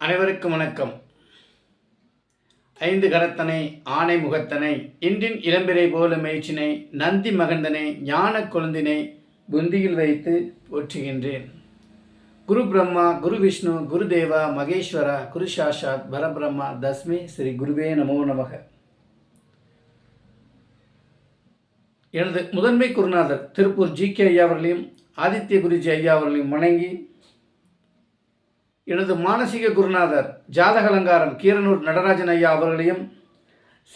அனைவருக்கும் வணக்கம். ஐந்து கரத்தனை ஆனை முகத்தனை இன்றின் இளம்பிரை போல மேய்ச்சினை நந்தி மகந்தனை ஞான கொழுந்தினை புந்தியில் வைத்து போற்றுகின்றேன். குரு பிரம்மா குரு விஷ்ணு குரு தேவா மகேஸ்வரா குரு சாஷாத் பரபிரம்மா தஸ்மி ஸ்ரீ குருவே நமோ நமக. எனது முதன்மை குருநாதர் திருப்பூர் ஜி கே ஐயா அவர்களையும் ஆதித்ய குருஜி ஐயா அவர்களையும் வணங்கி எனது மானசீக குருநாதர் ஜாதக அலங்காரம் கீரனூர் நடராஜன் ஐயா அவர்களையும்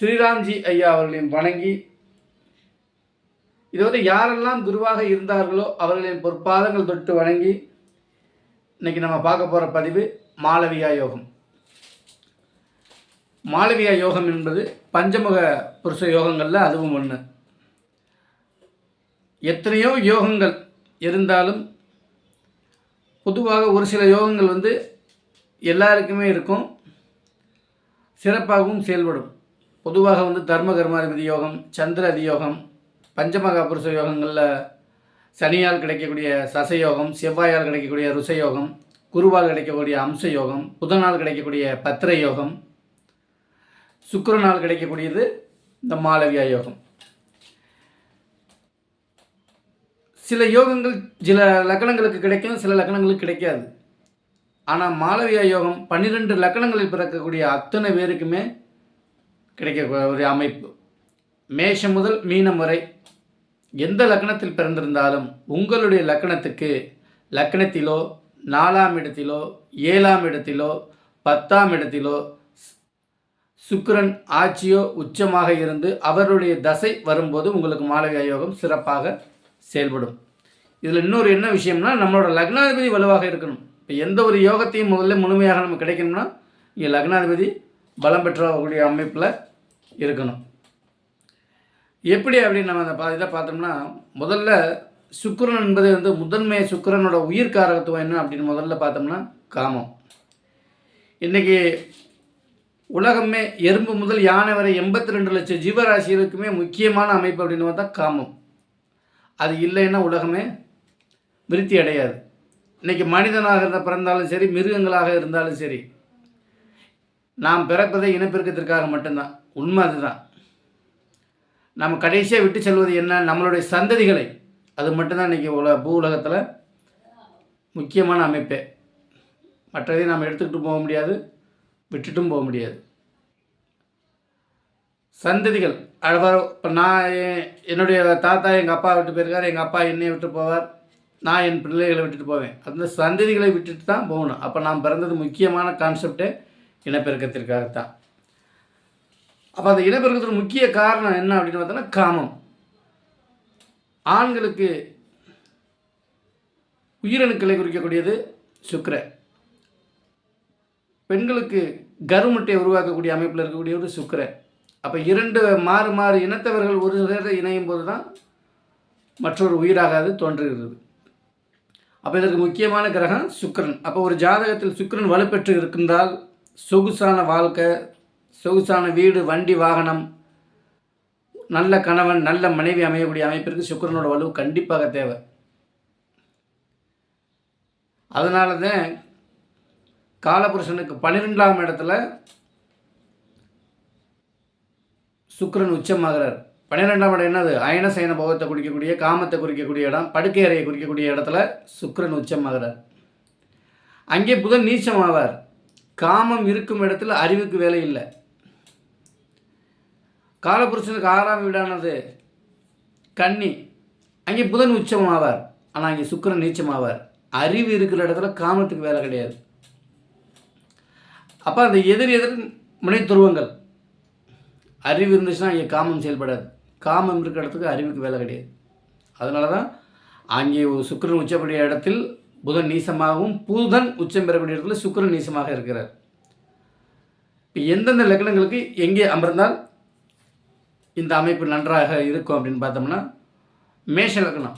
ஸ்ரீராம்ஜி ஐயா அவர்களையும் வணங்கி இது வந்து யாரெல்லாம் குருவாக இருந்தார்களோ அவர்களின் பொற்பாதங்கள் தொட்டு வணங்கி இன்னைக்கு நம்ம பார்க்க போகிற பதிவு மாளவியா யோகம். மாளவியா யோகம் என்பது பஞ்சமுக புருஷ யோகங்களில் அதுவும் ஒன்று எத்தனையோ யோகங்கள் இருந்தாலும் பொதுவாக ஒரு சில யோகங்கள் வந்து எல்லாருக்குமே இருக்கும். சிறப்பாகவும் செயல்படும். பொதுவாக வந்து தர்ம கர்மாதிபதி யோகம் சந்திர அதியோகம் பஞ்சமகாபுருஷ யோகங்களில் சனியால் கிடைக்கக்கூடிய சசயோகம் செவ்வாயால் கிடைக்கக்கூடிய ருசயோகம் குருவால் கிடைக்கக்கூடிய அம்ச யோகம் புதனால் கிடைக்கக்கூடிய பத்திர யோகம் சுக்கரனால் கிடைக்கக்கூடியது இந்த மாளவியா யோகம். சில யோகங்கள் சில லக்கணங்களுக்கு கிடைக்கும் சில லக்கணங்களுக்கு கிடைக்காது. ஆனால் மாளவியா யோகம் பன்னிரெண்டு லக்கணங்களில் பிறக்கக்கூடிய அத்தனை பேருக்குமே கிடைக்க ஒரு அமைப்பு. மேஷம் முதல் மீனம் வரை எந்த லக்கணத்தில் பிறந்திருந்தாலும் உங்களுடைய லக்கணத்துக்கு லக்கணத்திலோ நாலாம் இடத்திலோ ஏழாம் இடத்திலோ பத்தாம் இடத்திலோ சுக்கரன் ஆட்சியோ உச்சமாக இருந்து அவருடைய தசை வரும்போது உங்களுக்கு மாளவியா யோகம் சிறப்பாக செயல்படும். இதில் இன்னொரு என்ன விஷயம்னா நம்மளோட லக்னாதிபதி வலுவாக இருக்கணும். இப்போ எந்த ஒரு யோகத்தையும் முதல்ல முழுமையாக நமக்கு கிடைக்கணும்னா இங்கே லக்னாதிபதி பலம் பெற்றக்கூடிய அமைப்பில் இருக்கணும். எப்படி அப்படின்னு நம்ம அந்த பா இதில் பார்த்தோம்னா முதல்ல சுக்கரன் என்பது வந்து முதன்மை சுக்கரனோட உயிர் காரகத்துவம் என்ன அப்படின்னு முதல்ல பார்த்தோம்னா காமம். இன்றைக்கி உலகமே எறும்பு முதல் யானை வரை எண்பத்தி ரெண்டு லட்சம் ஜீவராசிகளுக்குமே முக்கியமான அமைப்பு அப்படின்னு பார்த்தா காமம். அது இல்லைன்னா உலகமே விருத்தி அடையாது. இன்றைக்கி மனிதனாக இருந்த பிறந்தாலும் சரி மிருகங்களாக இருந்தாலும் சரி நாம் பிறப்பதை இனப்பெருக்கத்திற்காக மட்டும்தான். உண்மை அதுதான். நம்ம கடைசியாக விட்டு செல்வது என்ன? நம்மளுடைய சந்ததிகளை. அது மட்டும்தான் இன்றைக்கி உல பூ உலகத்தில் முக்கியமான அமைப்பே. மற்றதை நாம் எடுத்துக்கிட்டு போக முடியாது விட்டுட்டும் போக முடியாது. சந்ததிகள் அழகாக இப்போ நான் என்னுடைய தாத்தா எங்கள் அப்பா விட்டு போயிருக்கார் எங்கள் அப்பா என்னையை விட்டு போவார். நான் என் பிள்ளைகளை விட்டுட்டு போவேன். அந்த சந்ததிகளை விட்டுட்டு தான் போகணும். அப்போ நான் பிறந்தது முக்கியமான கான்செப்டே இனப்பெருக்கத்திற்காகத்தான். அப்போ அந்த இனப்பெருக்கத்தின் முக்கிய காரணம் என்ன அப்படின்னு பார்த்தோன்னா காமம். ஆண்களுக்கு உயிரணுக்களை குறிக்கக்கூடியது சுக்கர. பெண்களுக்கு கருமுட்டை உருவாக்கக்கூடிய அமைப்பில் இருக்கக்கூடிய ஒரு சுக்கர. அப்போ இரண்டு மாறு மாறு இனத்தவர்கள் ஒரு சேர இணையும் போது தான் மற்றொரு உயிராகாது தோன்றுகிறது. அப்போ இதற்கு முக்கியமான கிரகம் சுக்கிரன். அப்போ ஒரு ஜாதகத்தில் சுக்கிரன் வலுப்பெற்று இருக்கின்றால் சொகுசான வாழ்க்கை சொகுசான வீடு வண்டி வாகனம் நல்ல கணவன் நல்ல மனைவி அமையக்கூடிய அமைப்பிற்கு சுக்கிரனோட வலு கண்டிப்பாக தேவை. அதனால தான் காலபுருஷனுக்கு பன்னிரெண்டாம் இடத்துல சுக்கரன் உச்சமாகிறார். பன்னிரெண்டாம் இடம் என்னது? அயன சயன போகத்தை குறிக்கக்கூடிய காமத்தை குறிக்கக்கூடிய இடம் படுக்கை அறையை குறிக்கக்கூடிய இடத்துல சுக்கிரன் உச்சமாகிறார். அங்கே புதன் நீச்சம் ஆவார் காமம் இருக்கும் இடத்துல அறிவுக்கு வேலை இல்லை. காலபுருஷனுக்கு ஆறாம் வீடானது கன்னி. அங்கே புதன் உச்சம் ஆவார் ஆனால் அங்கே சுக்கிரன் நீச்சமாவார். அறிவு இருக்கிற இடத்துல காமத்துக்கு வேலை கிடையாது. அப்போ அந்த எதிர் எதிர் முனை துருவங்கள் அறிவு இருந்துச்சுன்னா இங்கே காமம் செயல்படாது. காமம் இருக்கிற இடத்துக்கு அறிவுக்கு வேலை கிடையாது. அதனால தான் அங்கே ஒரு உச்சப்படிய இடத்தில் புதன் நீசமாகவும் புதன் உச்சம் பெறக்கூடிய இடத்துல சுக்கரன் நீசமாக இருக்கிறார். இப்போ எந்தெந்த லக்னங்களுக்கு எங்கே அமர்ந்தால் இந்த அமைப்பு நன்றாக இருக்கும் அப்படின்னு பார்த்தோம்னா மேஷ லக்னம்.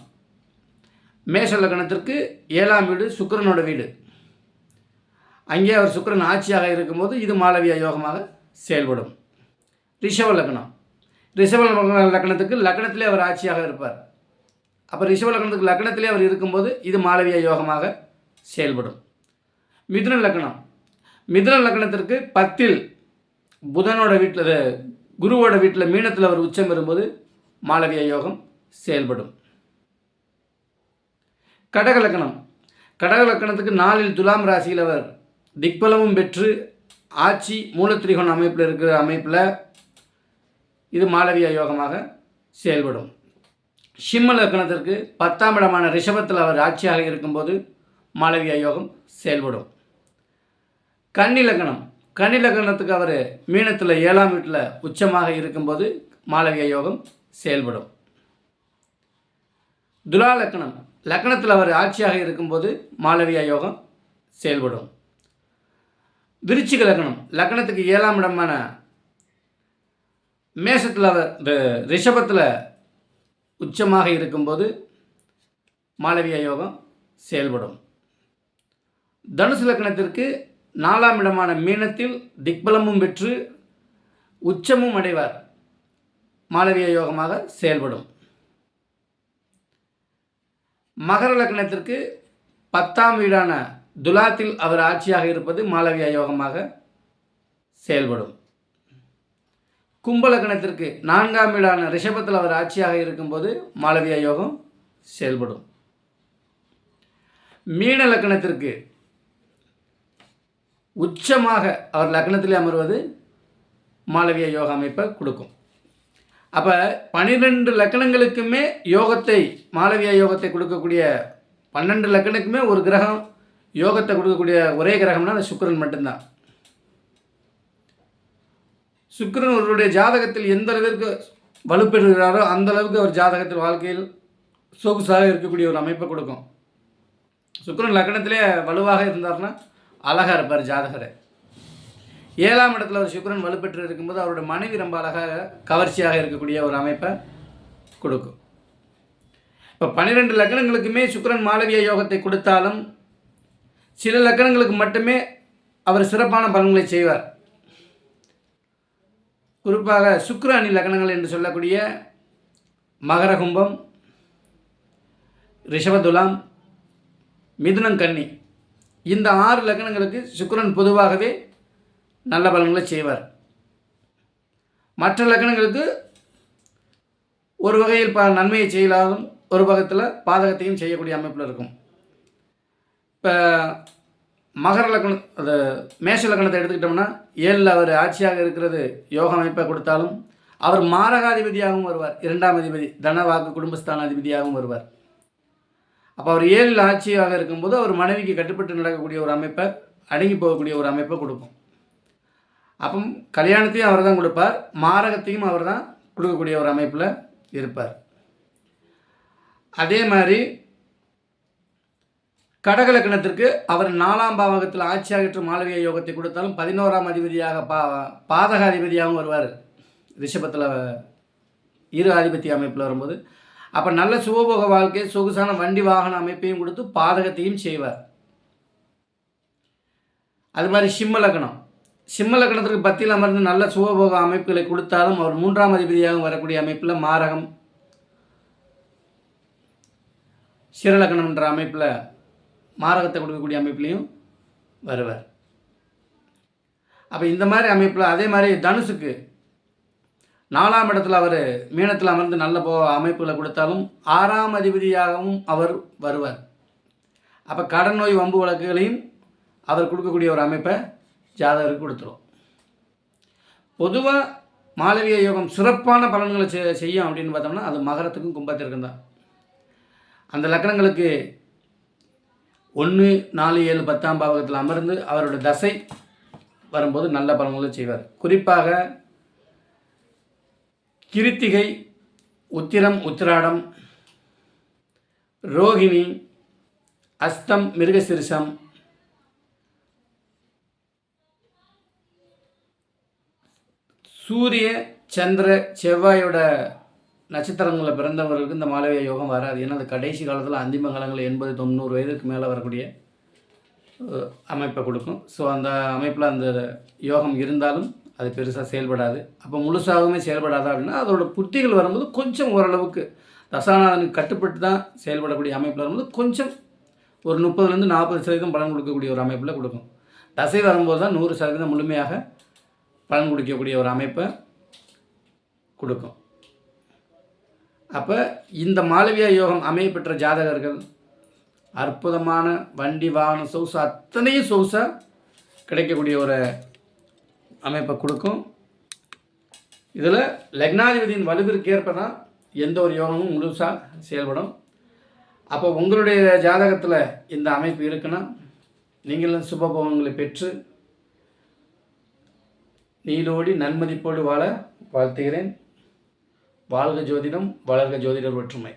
மேஷ லக்னத்திற்கு ஏழாம் வீடு சுக்கிரனோட வீடு. அங்கே அவர் சுக்கிரன் ஆட்சியாக இருக்கும்போது இது மாளவியா யோகமாக செயல்படும். ரிஷவ லக்னம். ரிஷப லக்னத்துக்கு லக்னத்திலே அவர் ஆட்சியாக இருப்பார். அப்போ ரிஷப லக்னத்துக்கு லக்னத்திலே அவர் இருக்கும்போது இது மாளவிய யோகமாக செயல்படும். மிதுன லக்னம். மிதுன லக்னத்திற்கு பத்தில் புதனோட வீட்டில் குருவோட வீட்டில் மீனத்தில் அவர் உச்சம் வரும்போது மாளவிய யோகம் செயல்படும். கடக லக்னம். கடக லக்கணத்துக்கு நாளில் துலாம் ராசியில் அவர் திக்பலமும் பெற்று ஆட்சி மூலத்திரிகோண அமைப்பில் இருக்கிற அமைப்பில் இது மாளவிய யோகமாக செயல்படும். சிம்ம லக்னத்திற்கு பத்தாம் இடமான ரிஷபத்தில் அவர் ஆட்சியாக இருக்கும்போது மாளவிய யோகம் செயல்படும். கன்னி லக்னம். கன்னி லக்னத்துக்கு அவர் மீனத்தில் ஏழாம் வீட்டில் உச்சமாக இருக்கும்போது மாளவிய யோகம் செயல்படும். துலா லக்னம். லக்னத்தில் அவர் ஆட்சியாக இருக்கும்போது மாளவிய யோகம் செயல்படும். விருச்சிக லக்னம். லக்னத்துக்கு ஏழாம் இடமான மேஷத்தில் அவர் இந்த ரிஷபத்தில் உச்சமாக இருக்கும்போது மாளவிய யோகம் செயல்படும். தனுசு லக்னத்திற்கு நாலாம் இடமான மீனத்தில் திக்பலமும் பெற்று உச்சமும் அடைவார். மாளவிய யோகமாக செயல்படும். மகர லக்னத்திற்கு பத்தாம் வீடான துலாத்தில் அவர் ஆட்சியாக இருப்பது மாளவிய யோகமாக செயல்படும். கும்பலக்கணத்திற்கு நான்காம் வீடான ரிஷபத்தில் அவர் ஆட்சியாக இருக்கும்போது மாளவியா யோகம் செயல்படும். மீன லக்னத்திற்கு உச்சமாக அவர் லக்னத்திலே அமர்வது மாளவிய யோக அமைப்பை கொடுக்கும். அப்போ பன்னிரெண்டு லக்கணங்களுக்குமே யோகத்தை மாளவிய யோகத்தை கொடுக்கக்கூடிய பன்னெண்டு லக்கணக்குமே ஒரு கிரகம் யோகத்தை கொடுக்கக்கூடிய ஒரே கிரகம்னா அந்த சுக்கிரன் மட்டும்தான். சுக்கிரன் ஒருவருடைய ஜாதகத்தில் எந்த அளவிற்கு வலுப்பெறுகிறாரோ அந்த அளவுக்கு அவர் ஜாதகத்தில் வாழ்க்கையில் சொகுசாக இருக்கக்கூடிய ஒரு அமைப்பை கொடுக்கும். சுக்கரன் லக்னத்திலே வலுவாக இருந்தார்னா அழகாக இருப்பார் ஜாதகரை. ஏழாம் இடத்துல ஒரு சுக்கிரன் வலுப்பெற்று இருக்கும்போது அவருடைய மனைவி ரொம்ப அழகாக கவர்ச்சியாக இருக்கக்கூடிய ஒரு அமைப்பை கொடுக்கும். இப்போ பன்னிரெண்டு லக்னங்களுக்குமே சுக்கரன் மாளவிய யோகத்தை கொடுத்தாலும் சில லக்கணங்களுக்கு மட்டுமே அவர் சிறப்பான பலன்களை செய்வார். குறிப்பாக சுக்கிர அணி லக்னங்கள் என்று சொல்லக்கூடிய மகர கும்பம் ரிஷபதுலாம் மிதுனம் கன்னி இந்த ஆறு லக்னங்களுக்கு சுக்ரன் பொதுவாகவே நல்ல பலன்களை செய்வார். மற்ற லக்னங்களுக்கு ஒரு வகையில் ப நன்மையை செய்யலாகும் ஒரு பக்கத்தில் பாதகத்தையும் செய்யக்கூடிய அமைப்பில் இருக்கும். இப்போ மகர லக்னம் அது மேஷ லக்னத்தை எடுத்துக்கிட்டோம்னா ஏழில் அவர் ஆட்சியாக இருக்கிறது யோக அமைப்பை கொடுத்தாலும் அவர் மாரகாதிபதியாகவும் வருவார். இரண்டாம் அதிபதி தன வாக்கு குடும்பஸ்தான அதிபதியாகவும் வருவார். அப்போ அவர் ஏழில் ஆட்சியாக இருக்கும்போது அவர் மனைவிக்கு கட்டுப்பட்டு நடக்கக்கூடிய ஒரு அமைப்பை அடங்கி போகக்கூடிய ஒரு அமைப்பை கொடுப்போம். அப்போ கல்யாணத்தையும் அவர் தான் கொடுப்பார். மாரகத்தையும் அவர் தான் கொடுக்கக்கூடிய ஒரு அமைப்பில் இருப்பார். அதே மாதிரி கடகலக்கணத்திற்கு அவர் நாலாம் பாவகத்தில் ஆட்சியாகற்ற மாளவிய யோகத்தை கொடுத்தாலும் பதினோராம் அதிபதியாக பா பாதக அதிபதியாகவும் வருவார். ரிஷபத்தில் இரு ஆதிபத்திய அமைப்பில் வரும்போது. அப்போ நல்ல சுகபோக வாழ்க்கை சொகுசான வண்டி வாகன அமைப்பையும் கொடுத்து பாதகத்தையும் செய்வார். அது மாதிரி சிம்ம லக்னம் சிம்ம பத்தியில் அமர்ந்து நல்ல சுகபோக அமைப்புகளை கொடுத்தாலும் அவர் மூன்றாம் அதிபதியாகவும் வரக்கூடிய அமைப்பில் மாரகம் சிறலக்கணம் என்ற அமைப்பில் மாரகத்தை கொடுக்கக்கூடிய அமைப்புலையும் வருவார். அப்போ இந்த மாதிரி அமைப்பில் அதே மாதிரி தனுசுக்கு நாலாம் இடத்துல அவர் மீனத்தில் அமர்ந்து நல்ல போ அமைப்புகளை கொடுத்தாலும் ஆறாம் அதிபதியாகவும் அவர் வருவார். அப்போ கடன் நோய் வம்பு வழக்குகளையும் அவர் கொடுக்கக்கூடிய ஒரு அமைப்பை ஜாதகருக்கு கொடுத்துரும். பொதுவாக மாளவிய யோகம் சிறப்பான பலன்களை செய்யும் அப்படின்னு பார்த்தோம்னா அது மகரத்துக்கும் கும்பத்திற்கும் தான். அந்த லக்கணங்களுக்கு ஒன்று நாலு ஏழு பத்தாம் பாவகத்தில் அமர்ந்து அவரோட தசை வரும்போது நல்ல பலன்களை செய்வார். குறிப்பாக கிருத்திகை உத்திரம் உத்திராடம் ரோகிணி அஸ்தம் மிருகசிரிசம் சூரிய சந்திர செவ்வாயோட நட்சத்திரங்களில் பிறந்தவர்களுக்கு இந்த மாலவிய யோகம் வராது. ஏன்னா அது கடைசி காலத்தில் அந்திம காலங்களில் எண்பது தொண்ணூறு வயதுக்கு மேலே வரக்கூடிய அமைப்பை கொடுக்கும். ஸோ அந்த அமைப்பில் அந்த யோகம் இருந்தாலும் அது பெருசாக செயல்படாது. அப்போ முழுசாகவுமே செயல்படாதா அப்படின்னா அதோட புத்திகள் வரும்போது கொஞ்சம் ஓரளவுக்கு தசாநாதனுக்கு கட்டுப்பட்டு தான் செயல்படக்கூடிய அமைப்பில் வரும்போது கொஞ்சம் ஒரு முப்பதுலேருந்து நாற்பது சதவீதம் பலன் கொடுக்கக்கூடிய ஒரு அமைப்பில் கொடுக்கும். தசை வரும்போது தான் நூறு சதவீதம் முழுமையாக பலன் கொடுக்கக்கூடிய ஒரு அமைப்பை கொடுக்கும். அப்போ இந்த மாளவியா யோகம் அமைய பெற்ற ஜாதகர்கள் அற்புதமான வண்டி வாகனம் சொகுசு அத்தனையும் சொகுசாக கிடைக்கக்கூடிய ஒரு அமைப்பை கொடுக்கும். இதில் லக்னாதிபதியின் வலுவிற்கு ஏற்ப தான் எந்த ஒரு யோகமும் முழுசாக செயல்படும். அப்போ உங்களுடைய ஜாதகத்தில் இந்த அமைப்பு இருக்குன்னா நீங்களும் சுபபோகங்களை பெற்று நீலோடி நன்மதிப்போடு வாழ வாழ்த்துகிறேன். வாழ்க ஜோதிடம் வளர்க ஜோதிடர் ஒற்றுமை